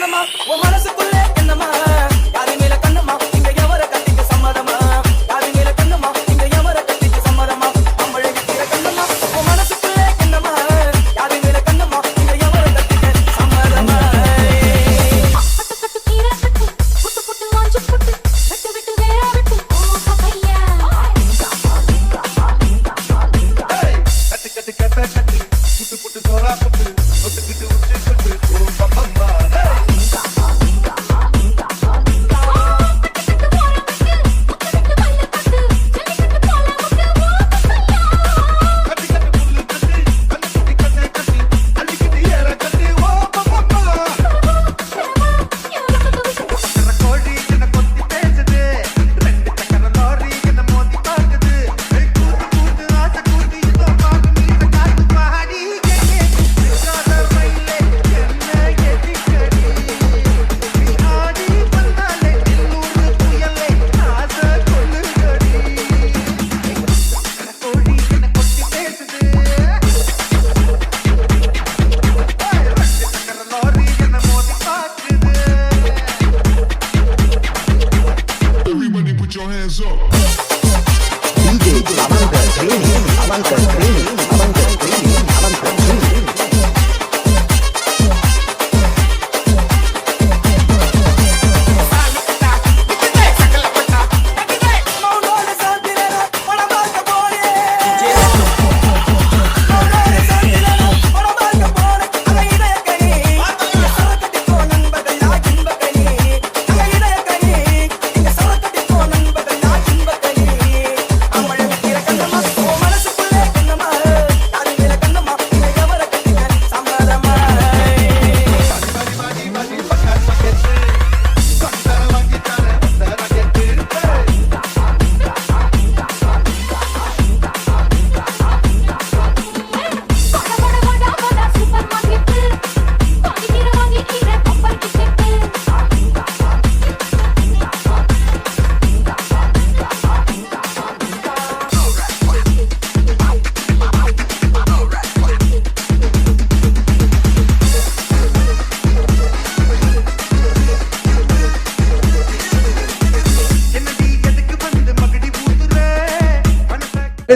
கண்ணம்மா உன் மனசுக்குள்ளே என்னம்மா?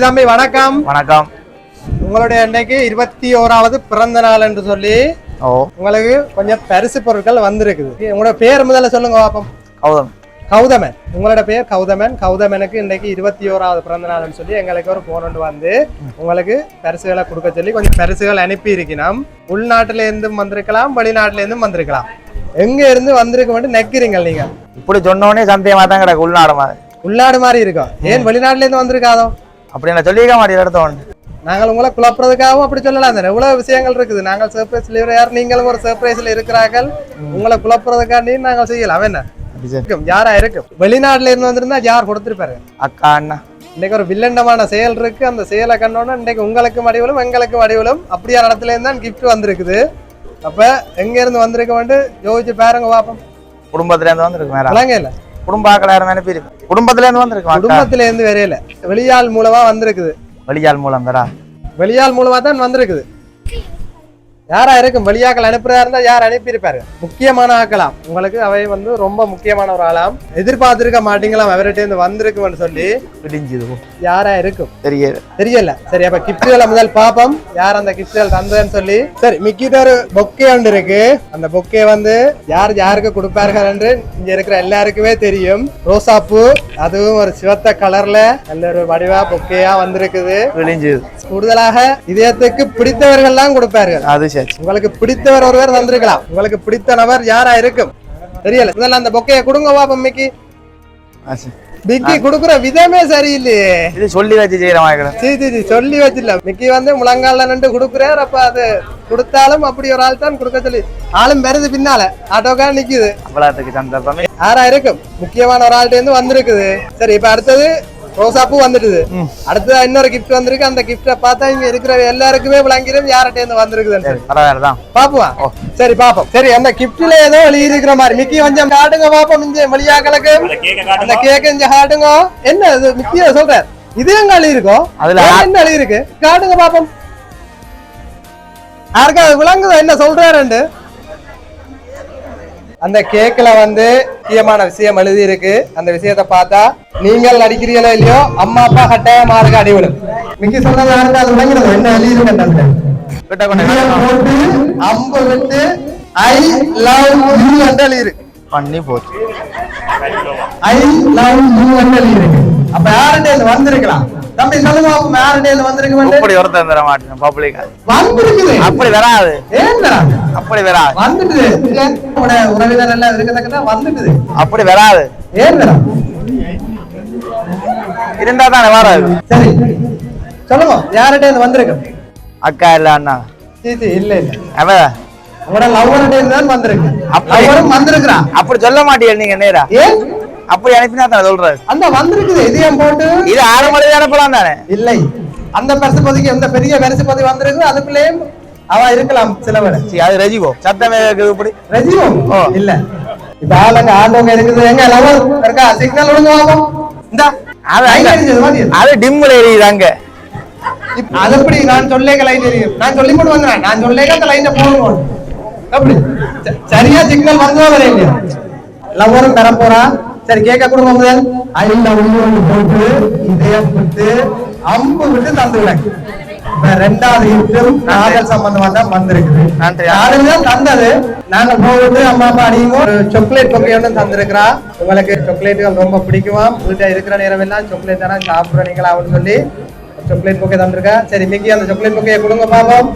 தம்பி வணக்கம். வணக்கம். உங்களுடைய இன்னைக்கு இருபத்தி ஓராவது பிறந்த நாள் என்று சொல்லி உங்களுக்கு கொஞ்சம் பரிசு பொருட்கள் வந்திருக்குது. உங்களோட பேர் முதல்ல சொல்லுங்க பாப்போம். கௌதம். கௌதமன். உங்களோட பேர் கௌதமன். கௌதமனுக்கு இன்னைக்கு இருபத்தி ஓராவது பிறந்த நாள்னு சொல்லி எங்களுக்கு ஒரு போன் வந்து உங்களுக்கு பரிசுகளை கொடுக்க சொல்லி கொஞ்சம் பரிசுகள் அனுப்பி இருக்கணும். உள்நாட்டுல இருந்தும் வந்திருக்கலாம் வெளிநாட்டுல இருந்தும் வந்திருக்கலாம். எங்க இருந்து வந்திருக்க மட்டும் நெக்கிறீங்க நீங்க? இப்படி சொன்னோடனே சந்தேகமாக தான் கிடக்கு உள்நாடு மாதிரி. உள்நாடு மாதிரி இருக்கும் ஏன் வெளிநாட்டுல இருந்து வந்திருக்காதோ? அப்படி நான் சொல்லிக்க மாட்டேன் எடுத்த ஒன்று நாங்கள் உங்களை குழப்புறதுக்காகவும் அப்படி சொல்லலாம் தானே எவ்வளவு விஷயங்கள் இருக்குது. நாங்கள் சர்ப்ரைஸ் யார்? நீங்களும் ஒரு சர்ப்ரைஸ்ல இருக்கிறார்கள். உங்களை குழப்புறதுக்காண்டி நாங்கள் செய்யலாம் என்ன? இருக்கும். யாரா இருக்கும்? வெளிநாட்டுல இருந்து வந்திருந்தா யார் கொடுத்திருப்பாரு? அக்கா அண்ணா. இன்னைக்கு ஒரு வில்லண்டமான செயல் இருக்கு. அந்த செயலை கண்டோன்னா இன்னைக்கு உங்களுக்கு மடிவிலும் எங்களுக்கு மடிவிலும் அப்படியான இடத்துல இருந்து தான் கிஃப்ட் வந்திருக்குது. அப்ப எங்க இருந்து வந்திருக்க வந்து யோசிச்சு பாருங்க பாப்போம் குடும்பத்துலேருந்து வந்திருக்கு வேற இல்ல. குடும்ப ஆக்கள் யாரும் அனுப்பியிருக்கு. குடும்பத்துலேருந்து வந்திருக்கு அக்கா? குடும்பத்துல இருந்து வரையில வெளியாள் மூலமா வந்திருக்குது. வழியால் மூலம் வேறா வெளியாள் மூலமா தான் வந்திருக்குது. யாரா இருக்கும் வெளியாக்கள் அனுப்புறதா இருந்தா யார் அனுப்பியிருப்பாரு? முக்கியமான ஆக்கலாம் உங்களுக்கு அவை வந்து ரொம்ப முக்கியமான ஒரு ஆளாம். எதிர்பார்த்திருக்க மாட்டீங்களாம். அவர்கிட்ட இருந்து வந்திருக்கும்னு சொல்லி பிடிஞ்சுது போ. யாரா இருக்கும் தெரியல. தெரியல சரி அப்ப கிஃப்ட்களை முதல் பாப்போம் யார் அந்த கிஃப்ட்கள் தந்ததுன்னு சொல்லி. சரி மிக்கிட்ட ஒரு பொக்கே ஒன்று இருக்கு. அந்த பொக்கே வந்து யார் யாருக்கு கொடுப்பார்கள் என்று இங்க இருக்கிற எல்லாருக்குமே தெரியும். ரோசா பூ அதுவும் ஒரு சிவத்த கலர்ல நல்ல ஒரு வடிவா பொக்கேயா வந்திருக்குது. பிடிஞ்சுது கூடுதலாக இதயத்துக்கு பிடித்தவர்கள்லாம் கொடுப்பார்கள். அது சரி. உங்களுக்கு பிடித்தவர் ஒருவர் வந்திருக்கலாம். உங்களுக்கு பிடித்த நபர் யாரா இருக்கும்? தெரியல. முதல்ல அந்த பொக்கையை கொடுங்க பாப்போம் மிக்கி ஆ, சரி. மிக்கி கொடுக்குற விதமே சரியில்லையே. இது சொல்லி வச்சு செய்கிற மாதிரி கிடக்கு. சீ சீ, சீ சொல்லி வச்சிடல மிக்கி வந்து முழங்கால நின்று கொடுக்குறார். அப்ப அது கொடுத்தாலும் அப்படி ஒரு ஆள் தான் கொடுக்க சொல்லி ஆளும் பெருது பின்னால. ஆட்டோக்கா நிக்குது. அவ்வளோத்துக்கு சந்தர்ப்பமே யாரா இருக்கும்? முக்கியமான ஒரு ஆள்கிட்ட இருந்து வந்திருக்குது. சரி இப்ப அடுத்தது ரோசாப்பூ வந்துடுது. அடுத்தது இன்னொரு கிஃப்ட் வந்திருக்கு. அந்த கிஃப்ட பார்த்தா இங்க இருக்கிற எல்லாருக்குமே விளங்கிடும் யார்கிட்ட இருந்து வந்திருக்குதுன்னு சரி பரவாயில்ல தான். பாப்புவா சரி பாப்போம். சரி அந்த கிஃப்ட்ல ஏதோ எழுதி இருக்கிற மாதிரி. மிக்கி கொஞ்சம் காட்டுங்க பாப்போம். இங்க மொழியாக்களுக்கு அந்த கேக்க இங்க காட்டுங்க. என்ன இது? மிக்கிய சொல்ற. இது எங்க எழுதி இருக்கோம் அதுல என்ன எழுதி இருக்கு? காட்டுங்க பாப்போம். யாருக்கா விளங்குதா? என்ன சொல்றாருண்டு அந்த கேக்ல வந்து முக்கியமான விஷயம் எழுதி இருக்கு அந்த விஷயத்தை பார்த்தா நீங்கள் நடிக்கிறீங்களோ இல்லையோ அம்மா அப்பா கட்டாயமா இருக்கு அடிவிடும். மிக்கி சொன்னது யாருக்கு அது விளங்கிடும் என்ன எழுதி இருக்கு கிட்ட கொண்டு போட்டு அம்பு விட்டு ஐ லவ் யூ என்று பண்ணி போச்சு. ஐ லவ் யூ என்று அப்ப யாருடைய வந்திருக்கலாம்? தம்பி சொல்லுங்க அப்ப யாருடைய வந்திருக்கு அப்படி ஒருத்தன் தர மாட்டேன் பப்ளிக் வந்திருக்குது. அப்படி வராது. ஏன்டா அப்படி வராது. வந்துட்டுது உன உறவினர் எல்லாம் இருக்கத்தக்கதான் வந்துட்டுது அப்படி வராது. ஏன்டா இருந்தா தானே வராது. சரி. சொல்லுங்க யார்கிட்ட வந்திருக்கு? அக்கா இல்ல அண்ணா. சீச்சி இல்ல இல்ல. அவ? உங்களோட லவ்வர்கிட்ட தான் வந்திருக்கு. அப்படி- லவ்வரும் வந்திருக்கிறான். அப்படி சொல்ல மாட்டீங்க நீங்க நேரா? ஏன்? அப்படி அனுப்பினா தானே சொல்றாரு. அந்த வந்திருக்குது. இதயம் போட்டு? இது ஆறு மணி அனுப்பலாம் தானே? இல்லை. அந்த பரிசு பதவிக்கு எந்த பெரிய பரிசு பதவி வந்திருக்கு அதுக்குள்ளேயும் அவ இருக்கலாம் சிலவரை சரி, அது ரஜிவோ. சத்தமே இப்படி? ரஜிவம் ஓ. இல்ல. இப்ப ஆளுங்க ஆண்டவங்க இருக்குது. எங்க லவர் இருக்கா? சிக்னல் விடுங்க பாப்போம் இந்த. அது எரிஞ்சது மாதிரி அது எப்படி? நான் சொல்லேக்க லைன் எரியும். நான் சொல்லி போட்டு வந்தேன்? நான் சொல்லேக்க அந்த லைனை போடுவோம் அப்படி. சரியா சிக்னல் வந்ததா வர இல்லையா லவரும் பெற போறா சரி கேட்க கொடுங்க முதல் ஐல போட்டு இதயம் விட்டு அம்பு விட்டு தந்து விடக்கு இப்ப ரெண்டாவது யுத்தம் காதல் சம்பந்தமா தான் வந்திருக்குது தான் தந்தது? நாங்க போகுது அம்மா அப்பா அடியும்? ஒரு சாக்லேட் பொக்கை ஒன்று தந்திருக்கிறா. உங்களுக்கு சாக்லேட்டுகள் ரொம்ப பிடிக்குமா? வீட்டுல இருக்கிற நேரம் எல்லாம் சாக்லேட் தானே சாப்பிடுற நீங்களா அப்படின்னு சொல்லி சாக்லேட் பொக்கை தந்திருக்கா. சரி மிக்கி அந்த சாக்லேட் பொக்கையை கொடுங்க பாப்போம்.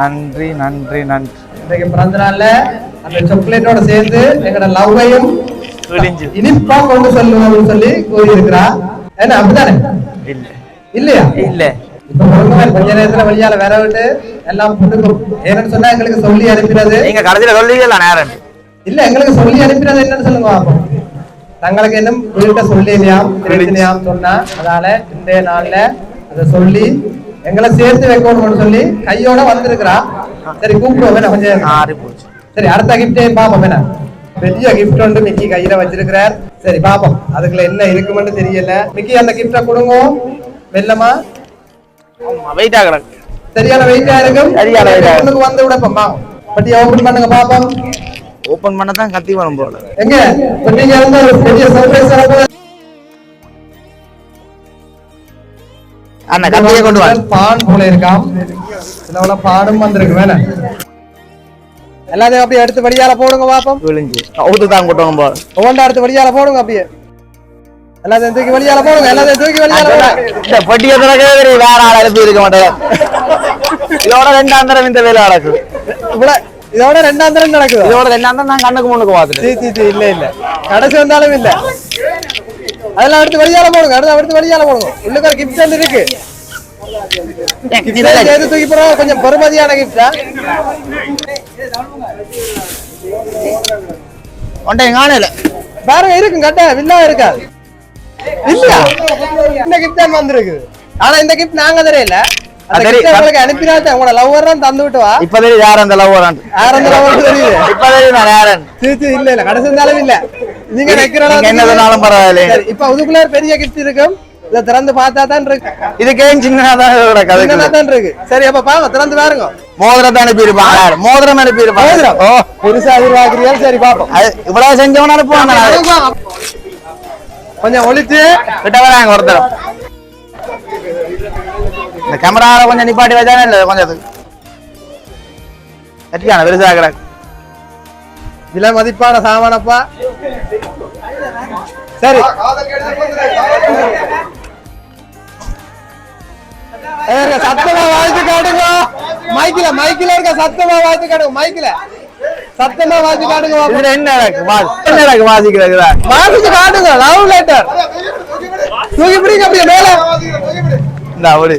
நன்றி நன்றி நன்றி. இன்றைக்கு பிறந்த நாள்ல அந்த சாக்லேட்டோட சேர்ந்து எங்களோட லவ்வையும் விடிஞ்சு இனிப்பா கொண்டு செல்லுவோம்னு சொல்லி கூறியிருக்கிறா என்ன அப்படித்தானே? இல்ல. இல்லையா? இல்ல. இப்ப கொஞ்ச நேரத்துல வெளியால வர விட்டு எல்லாம் ஏன்னு சொன்னா எங்களுக்கு சொல்லி அனுப்பினது. நீங்க கடைசியில சொல்லுவீங்களா நேரம் இல்ல எங்களுக்கு சொல்லி அனுப்பினது என்னன்னு சொல்லுங்க பாப்போம் தங்களுக்கு இன்னும் வீட்டை சொல்லியாம் தெரிஞ்சினியாம் சொன்னா அதனால இன்றைய நாள்ல அதை சொல்லி எங்களை சேர்த்து வைக்கணும்னு சொல்லி கையோட வந்திருக்கிறா. சரி கூப்பிடுவோம் கொஞ்சம் சரி அடுத்த கிஃப்டே பாப்போம் வேணா. பெரிய கிஃப்ட் வந்து மிக்கி கையில வச்சிருக்கிறார். சரி பாப்போம். அதுக்குள்ள என்ன இருக்குமென்னு தெரியல. மிக்கி அந்த கிஃப்ட கொடுங்க. வெள்ளமா வெயிட்டா கிடக்கு. சரியான வெயிட்டா இருக்கும். சரியான இருக்கும். ஒண்ணுக்கு வந்து விடப்போம் பாப்போம். பட்டியை ஓபன் பண்ணுங்க பாப்போம். ஓபன் பண்ண தான் கத்தி வரும் போல. எங்க? நீங்க இருந்த ஒரு பெரிய சர்ப்ரைஸ் அண்ணா கத்தியை கொண்டு வா. பான் போல இருக்காம். இதுல பாடும் வந்திருக்கு வேணாம் எல்லாத்தையும் அப்படியே எடுத்து வழியால போடுங்க பாப்போம் விழிஞ்சு அவுத்து தான் கொட்டணும் போல ஒவ்வொன்றா எடுத்து வழியால போடுங்க அப்படியே. எல்லாத்தையும் தூக்கி வழியால போடுங்க எல்லாத்தையும் தூக்கி வழியால இந்த பொட்டியை திறக்கவே வேற ஆள் அனுப்பி இருக்க மாட்டேன். இதோட ரெண்டாம் தரம் இந்த வேலை நடக்குது. இவ்வளவு இதோட ரெண்டாம் தரம் நடக்குது? இதோட ரெண்டாம் தரம் நான் கண்ணுக்கு முன்னுக்கு பார்த்துட்டு சீ சீ இல்ல இல்ல. கடைசி வந்தாலும் இல்ல. அதெல்லாம் எடுத்து வழியால போடுங்க அடுத்து எடுத்து வழியால போடுங்க. உள்ளுக்கு கிஃப்ட் வந்து இருக்கு. தூக்கி போறோம் கொஞ்சம் பெருமதியான கிஃப்டா ஒன்றை காணல பாருங்க இருக்கும் கட்ட வில்லா இருக்காது இல்லையா இந்த கிஃப்ட் தான் வந்திருக்கு. ஆனா இந்த கிஃப்ட் நாங்க தெரியல உங்களுக்கு அனுப்பினாச்சு உங்களோட லவ்வர் தான் தந்து விட்டு வா. இப்ப தெரியுது யார் அந்த லவ் வரான் யார் அந்த லவ்வர் தெரியுது. இப்ப தெரியுது நான் யாரன் சீ சீ இல்ல இல்ல கடைசி இருந்தாலும் இல்ல. நீங்க என்ன சொன்னாலும் பரவாயில்லை இப்ப அதுக்குள்ள பெரிய கிஃப்ட் இருக்கும். இதை திறந்து பார்த்தா தான் இருக்கு. இதுக்கே சின்னதான் கிடக்கு சின்னதா அதுக்கு தான் இருக்கு. சரி அப்ப பாங்க திறந்து பாருங்க. மோதிரத்தை அனுப்பி இருப்பாங்க மோதிரம் அனுப்பி இருப்பாங்க மோதிரம்? ஓ. புதுசா எதிர்பார்க்கிறீங்க சரி பாப்போம் இவ்வளவு செஞ்சவன அனுப்புவாங்க. கொஞ்சம் ஒழிச்சு கிட்ட வராங்க ஒருத்தர். இந்த கேமராவை கொஞ்சம் நிப்பாட்டி வச்சானே இல்ல கொஞ்சம் கட்டிக்கான பெருசா கிடக்கு. விலை மதிப்பான சாமானப்பா. சரி. சத்தமா வாழ்த்து காட்டுங்க. மைக்கில மைக்கில இருக்க சத்தமா வாழ்த்து காட்டுங்க மைக்கில சத்தமா வாழ்த்து காட்டுங்க. இதுல என்ன என்ன நடக்கு வாசிக்கிறது வாசிச்சு காட்டுங்க லவ் லெட்டர் தூக்கி பிடிங்க அப்படியே மேல. இந்த அவரு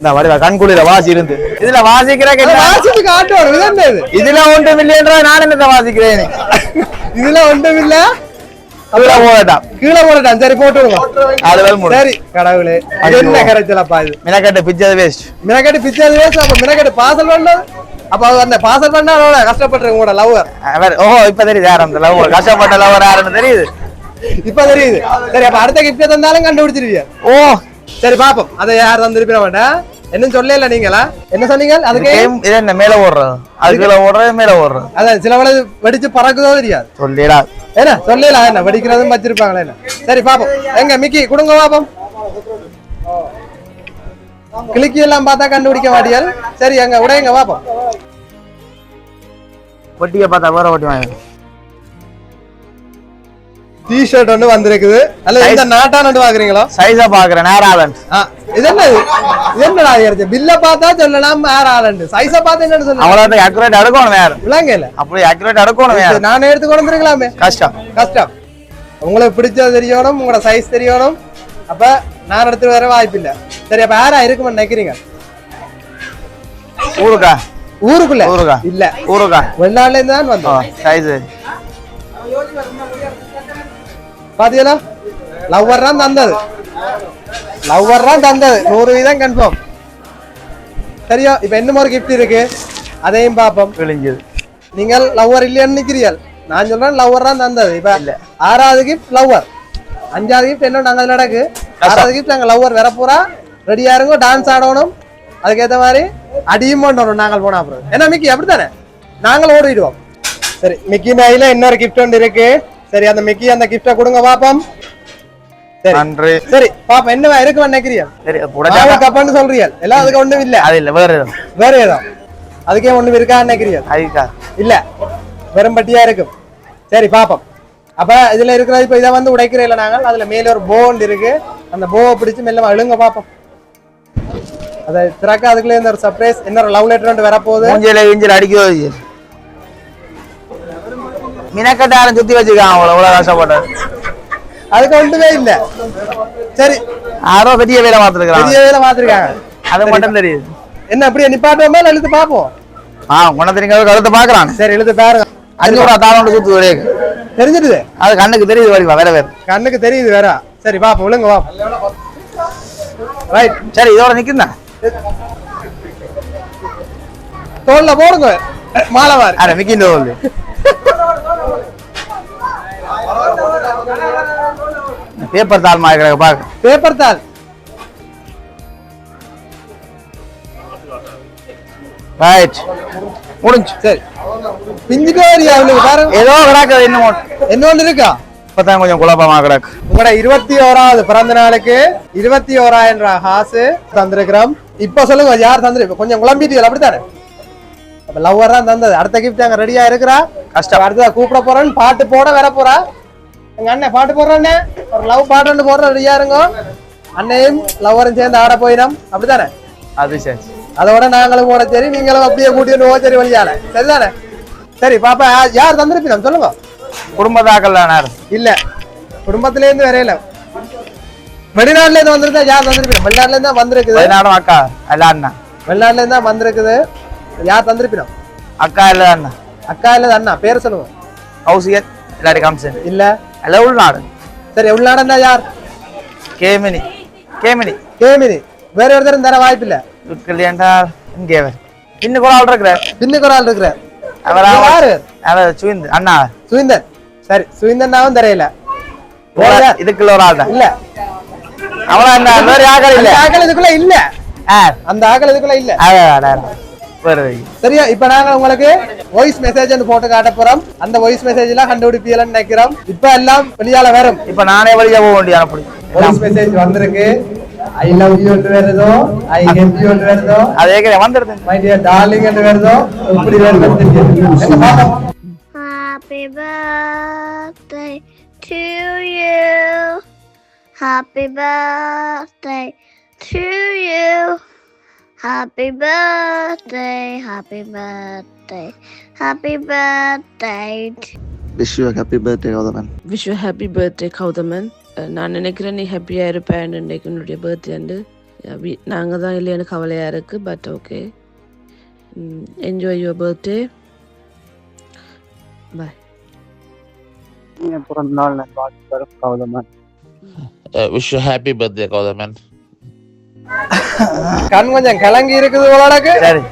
இந்த வடிவா கண்குளிர வாசி இருந்து. இதுல வாசிக்கிற வாசிச்சு இது இதுல ஒன்று மில்லியன் நான் என்னத்தை வாசிக்கிறேன். இதுல ஒன்றும் இல்ல. அதுல போகட்டான் கீழே போடட்டான் சரி போட்டு விடுங்க அது வேல் சரி கடவுளே. இது என்ன கரைச்சலப்பா இது? மினக்கட்டு பிச்சது வேஸ்ட் மினக்கட்டு பிச்சை வேஸ்ட் அப்ப மினக்கட்டு பார்சல் பண்ணது அப்ப அந்த பார்சல் பண்ணா கஷ்டப்பட்டுருக்கு உங்களோட லவ்வர் ஓஹோ இப்ப தெரியுது யார் அந்த லவ் கஷ்டப்பட்ட லவர் யாருன்னு தெரியுது. இப்ப தெரியுது. சரி அப்ப அடுத்த கிஃப்ட் தந்தாலும் கண்டுபிடிச்சிருவியா? ஓ. சரி பாப்போம். அதை யார் தந்திருப்பிட மாட்டேன் என்ன சொல்லல நீங்களா? என்ன சொன்னீங்க? அதுக்கு இது என்ன மேல ஓடுறது? அது கீழே ஓடுறது மேல ஓடுறது. அதான் சில வேளை வெடிச்சு பறக்குதோ தெரியாது. சொல்லிடா. என்ன? சொல்லலாம் என்ன? வெடிக்கிறதும் வச்சிருப்பாங்களே என்ன? சரி பாப்போம். எங்க மிக்கி கொடுங்க பாப்போம். கிளிக்கி எல்லாம் பார்த்தா கண்டுபிடிக்க மாட்டியால்? சரி எங்க உடையங்க பாப்போம். ஒட்டியை பார்த்தா வேற ஒட்டி வாங்க டி ஷர்ட் ஒன்று வந்திருக்குது. அல்ல இந்த நாட்டான் ஒன்று பாக்குறீங்களா? சைஸா பாக்குறேன் நேராலன்ஸ் ஆ, இது என்ன இது? என்னடா இது பில்ல பார்த்தா சொல்லலாம் வேற ஆளுண்டு சைஸ பார்த்து என்னன்னு சொல்லுங்க. அவ்வளோ அக்யூரேட் எடுக்கணும் வேற விளங்க இல்ல அப்படி அக்யூரேட் எடுக்கணும் வேற நானே எடுத்து கொண்டு வந்துருக்கலாமே. கஷ்டம். கஷ்டம். உங்களுக்கு பிடிச்சது தெரியணும் உங்களோட சைஸ் தெரியணும். அப்ப நான் எடுத்து வர வாய்ப்பு இல்ல. சரி அப்ப யாரா இருக்குமென்னு நினைக்கிறீங்க? ஊருக்கா? ஊருக்குள்ள? ஊருக்கா? இல்ல. ஊருக்கா? வெளிநாட்டுல இருந்து தான் வந்தோம். சைஸ் பாத்தீங்களா? லவ்வர் தான் தந்தது. லவ்வர் தான் தந்தது. நூறு வீதம் கன்ஃபார்ம் சரியா? இப்ப என்ன ஒரு கிஃப்ட் இருக்கு? அதையும் பார்ப்போம். கிழிஞ்சது நீங்கள் லவ்வர் இல்லையான்னு நிக்கிறீர்கள். நான் சொல்றேன் லவ்வர் தான் தந்தது. இப்ப இல்ல. ஆறாவது கிஃப்ட் லவ்வர் அஞ்சாவது கிஃப்ட் என்ன நாங்க நடக்கு? ஆறாவது கிஃப்ட் நாங்க லவ்வர் வர போறா ரெடியா இருங்க டான்ஸ் ஆடணும். அதுக்கேத்த மாதிரி அடியும் பண்ணணும். நாங்கள் போனா அப்புறம். என்ன மிக்கி அப்படித்தானே? நாங்கள் ஓடிடுவோம். சரி மிக்கி நாயில இன்னொரு கிஃப்ட் ஒன்று இருக்கு. சரி அந்த மிக்கி அந்த கிஃப்டை கொடுங்க பாப்போம். சரி. நன்றி. சரி பாப்போம் என்ன இருக்கு நினைக்கிறீங்க சரி புடச்சா கப்பான்னு சொல்றீங்க. எல்லாம் அதுக்கு ஒண்ணும் இல்ல. அது இல்ல வேற எதுவும். வேற ஏதோ அதுக்கே ஒண்ணும் இருக்கா நினைக்கிறீங்க அதுக்கா? இல்ல. வெறும் பட்டியா இருக்கும். சரி பாப்போம். அப்ப இதுல இருக்கிறது இப்ப இதை வந்து உடைக்கிற இல்ல நாங்கள். அதுல மேல ஒரு போண்ட் இருக்கு. அந்த போவை பிடிச்சு மெல்ல அழுங்க பாப்போம். அதை திறக்க அதுக்குள்ள இந்த ஒரு சர்ப்ரைஸ் இன்னொரு லவ் லெட்டர் வரப்போகுது. மூஞ்சில மினக்கட்டாரம் சுத்தி வச்சிருக்கான் அவ்வளவு எவ்வளவு கஷ்டப்பட்டது அதுக்கு ஒன்றுமே இல்ல. சரி. யாரோ பெரிய வேலை பார்த்துருக்கான் பெரிய வேலை பார்த்திருக்காங்க. அது மட்டும் தெரியுது. என்ன அப்படியே நிப்பாட்டுவோமா இல்ல இழுத்து பாப்போம் ஆ குணத்திரிங்க கழுத்தை பாக்குறான் சரி இழுத்து பாருங்க அஞ்சு ரூபா தாளோண்டு சுத்து ஒரே. தெரிஞ்சிடுது? அது கண்ணுக்கு தெரியுது வரைக்கும் வேற வேற. கண்ணுக்கு தெரியுது வேற. சரி பாப்போம் விழுங்க பாப்போம் ரைட் சரி இதோட நிக்குந்தா தோல்ல போடுங்க மாலை வாரு அட சொல்லு பேப்பர் தாள் மாதிரி பாக்க பேப்பர் தாள். ரைட் முடிஞ்சு. சரி. பிஞ்சுட்டே வரியா அவளுக்கு பாருங்க. ஏதோ கிடக்குது இன்னும் என்ன ஒண்ணு இருக்கா? இப்பதான் கொஞ்சம் குழப்பமா கிடக்கு. உங்களோட இருபத்தி ஓராவது பிறந்த நாளுக்கு இருபத்தி ஓராயிரம் காசு தந்திருக்கிறோம். இப்ப சொல்லுங்க யார் தந்திருக்கு கொஞ்சம் குழம்பிட்டீங்க அப்படித்தானே? அப்ப லவ்வர் தான் தந்தது. அடுத்த கிஃப்ட் அங்க ரெடியா இருக்கிறா? கஷ்டம். அடுத்ததா கூப்பிட போறேன்னு பாட்டு போட வர போறா எங்க அண்ணன் பாட்டு போடுறேன்னு ஒரு லவ் பாட்டு ஒன்று போடுற ரெடியா இருங்க அண்ணையும் லவ்வரும் சேர்ந்து ஆட போயிடும் அப்படித்தானே? அது சரி. அதோட நாங்களும் போட சரி நீங்களும் அப்படியே கூட்டிட்டு போக சரி வழியால. சரிதானே? சரி பாப்பா யார் தந்திருப்பீங்க? சொல்லுங்க. குடும்பத்தாக்கல் நேரம் இல்ல. குடும்பத்துல இருந்து வரையில வெளிநாட்டுல இருந்து வந்திருந்தா யார் வந்திருப்பீங்க வெளிநாட்டுல இருந்து வந்திருக்குது. பதினாடும் அக்கா அல்ல அண்ணா. வெளிநாட்டுல இருந்து வந்திருக்குது. யார் தந்திருப்பீங்க? அக்கா இல்ல அண்ணா. அக்கா இல்ல அண்ணா? பேர் சொல்லுங்க. ஹவுசியர் இல்லாட்டி கம்சன் இல்ல. அல்ல உள்நாடு சரி உள்நாடா யார் கேமினி கேமினி கேமினி வேற ஒருத்தரும் தர வாய்ப்பு இல்ல என்றால் இங்கே இன்னும் கூட ஆள் இருக்கிறார் பின்னுக்கு ஒரு ஆள் இருக்கிற அவர் யாரு அவர் சுவிந்து அண்ணா சுவிந்தன் சரி சுவிந்தன்னாவும் தெரியல? இதுக்குள்ள ஒரு ஆள் தான் இல்ல அவளா என்ன வேற யாரும் இல்ல அந்த ஆக்கள் இதுக்குள்ள இல்ல ஆ அந்த ஆக்கள் இதுக்குள்ள இல்ல சரியா இப்ப நாங்க உங்களுக்கு வாய்ஸ் மெசேஜ் போட்டு காட்ட போறோம். அந்த வாய்ஸ் மெசேஜ் எல்லாம் கண்டுபிடிப்பீங்கன்னு நினைக்கிறோம். இப்ப எல்லாம் வெளியால வரும். இப்ப நானே வழியா போக வேண்டிய அப்படி வாய்ஸ் மெசேஜ் வந்திருக்கு. ஐ லவ் யூ என்று வருதோ? ஐ கெட் யூ என்று வருதோ? அதே கேட்க வந்துடுது மை டியர் டார்லிங் என்று வருதோ? இப்படி வருதோ? Happy birthday to you. Happy birthday to you. Happy birthday, happy birthday, happy birthday. to wish you happy birthday Gowthaman wish you happy birthday Gowthaman ah நான் நினைக்கிறேன் நீ ஹாப்பியாக இருப்பேன் இன்னைக்கு உன்னுடைய பர்த்டேண்டு நாங்கள் தான் இல்லையான்னு கவலையாக இருக்குது but okay enjoy your birthday bye பிறந்த நாள் வாழ்த்துக்கள் Gowthaman Uh, wish you happy birthday, Gaudaman. கண் கொஞ்சம் கலங்கி இருக்குது உலகக்கு சரி.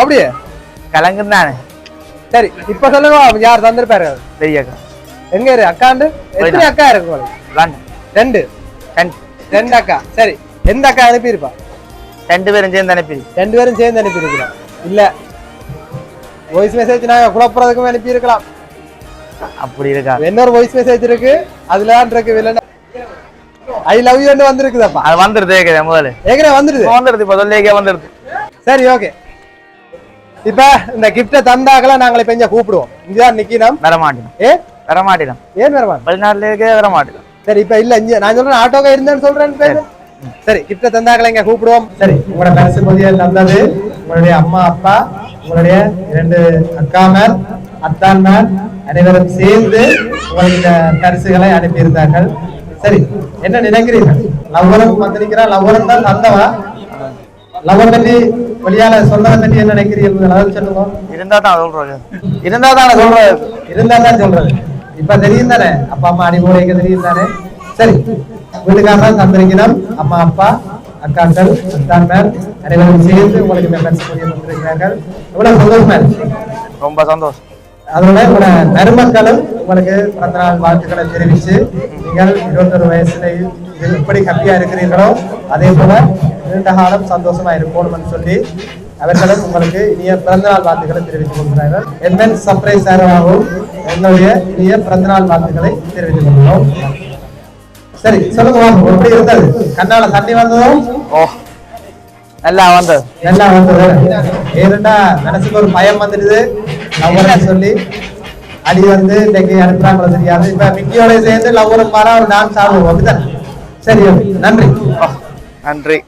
அப்படியே. கலங்கு தானே சரி இப்ப சொல்லுங்க யார் தந்திருப்பாரு? பெரிய அக்கா. எங்க இரு அக்காண்டு? எத்தனை அக்கா இருக்கு உங்களுக்கு ரெண்டு. ரெண்டு. அக்கா. சரி எந்த அக்கா அனுப்பியிருப்பா? ரெண்டு பேரும் சேர்ந்து அனுப்பி. ரெண்டு பேரும் சேர்ந்து அனுப்பியிருக்கலாம். இல்ல. வாய்ஸ் மெசேஜ் நாங்க குழப்புறதுக்கும் அனுப்பியிருக்கலாம். அப்படி இருக்கா? இன்னொரு வாய்ஸ் மெசேஜ் இருக்கு. அதுல தான் இருக்கு ஐ லவ் யூ வந்திருக்குதாப்பா? அது வந்துருது கேக்குது முதல்ல ஏற்கனவே வந்துருது? வந்துருது இப்ப சொல்லிக்கே வந்துருது. சரி ஓகே. இப்ப இந்த கிஃப்ட தந்தாக்கல நாங்களை இப்ப இங்க கூப்பிடுவோம். இங்கதான் நிக்கணும் வர மாட்டேன் ஏ? வர மாட்டேன் ஏன் வருவான் வெளிநாட்டுல இருக்கே வர மாட்டேன் சரி இப்ப இல்ல இங்க நான் சொல்றேன் ஆட்டோக்கா இருந்தேன்னு சொல்றேன் பேரு. சரி. கிஃப்ட தந்தாக்கல இங்க கூப்பிடுவோம். சரி. உங்களோட பரிசு பொதியை தந்தது உங்களுடைய அம்மா அப்பா உங்களுடைய இரண்டு அக்காமர் அத்தான்மார் அனைவரும் சேர்ந்து உங்களுக்கு இந்த பரிசுகளை அனுப்பியிருந்தார்கள். சரி என்ன நினைக்கிறீர்கள் லவ்வரம் வந்திருக்கிறா லவ்வரம் தான் தந்தவா? லவ்வர் பற்றி வெளியால சொல்றதை பற்றி என்ன நினைக்கிறீர்கள்? அதாவது சொல்லுங்க. இருந்தா தான் சொல்றது இருந்தா தான் சொல்றது இருந்தா தான் சொல்றது இப்ப தெரியும் தானே? அப்பா அம்மா அடிமுறைக்கு தெரியும் தானே? சரி வீட்டுக்காரர் தந்திருக்கிறோம். அம்மா அப்பா அக்காக்கள் அத்தான்மார் அனைவரும் சேர்ந்து உங்களுக்கு இந்த பரிசு பொதியை தந்திருக்கிறார்கள். எவ்வளவு சந்தோஷமா இருக்கு? ரொம்ப சந்தோஷம். அதோட உங்களோட நறுமக்களும் உங்களுக்கு பிறந்த நாள் வாழ்த்துக்களை தெரிவித்து நீங்கள் இருபத்தொரு வயசுல எப்படி ஹாப்பியா இருக்கிறீர்களோ அதே போல நீண்ட காலம் சந்தோஷமா இருக்கணும்னு சொல்லி அவர்களும் உங்களுக்கு இனிய பிறந்தநாள் வாழ்த்துக்களை தெரிவித்துக் கொள்கிறார்கள். என்மென் சர்ப்ரைஸ் சார்பாகவும் என்னுடைய இனிய பிறந்தநாள் வாழ்த்துக்களை தெரிவித்துக் கொள்கிறோம். சரி சொல்லுங்க எப்படி இருந்தது? கண்ணால தண்ணி வந்ததும் ஓ நல்லா வந்தது எல்லாம் வந்தது ஏன்னா மனசுக்கு ஒரு பயம் வந்துடுது. லவ்வர்னு சொல்லி அடி வந்து இன்னைக்கு அனுப்புறாங்களோ தெரியாது. இப்ப மிக்கியோட சேர்ந்து லவ்வரும் பாரா ஒரு டான்ஸ் ஆடுவோம் அப்படிதான்? சரி. நன்றி. நன்றி.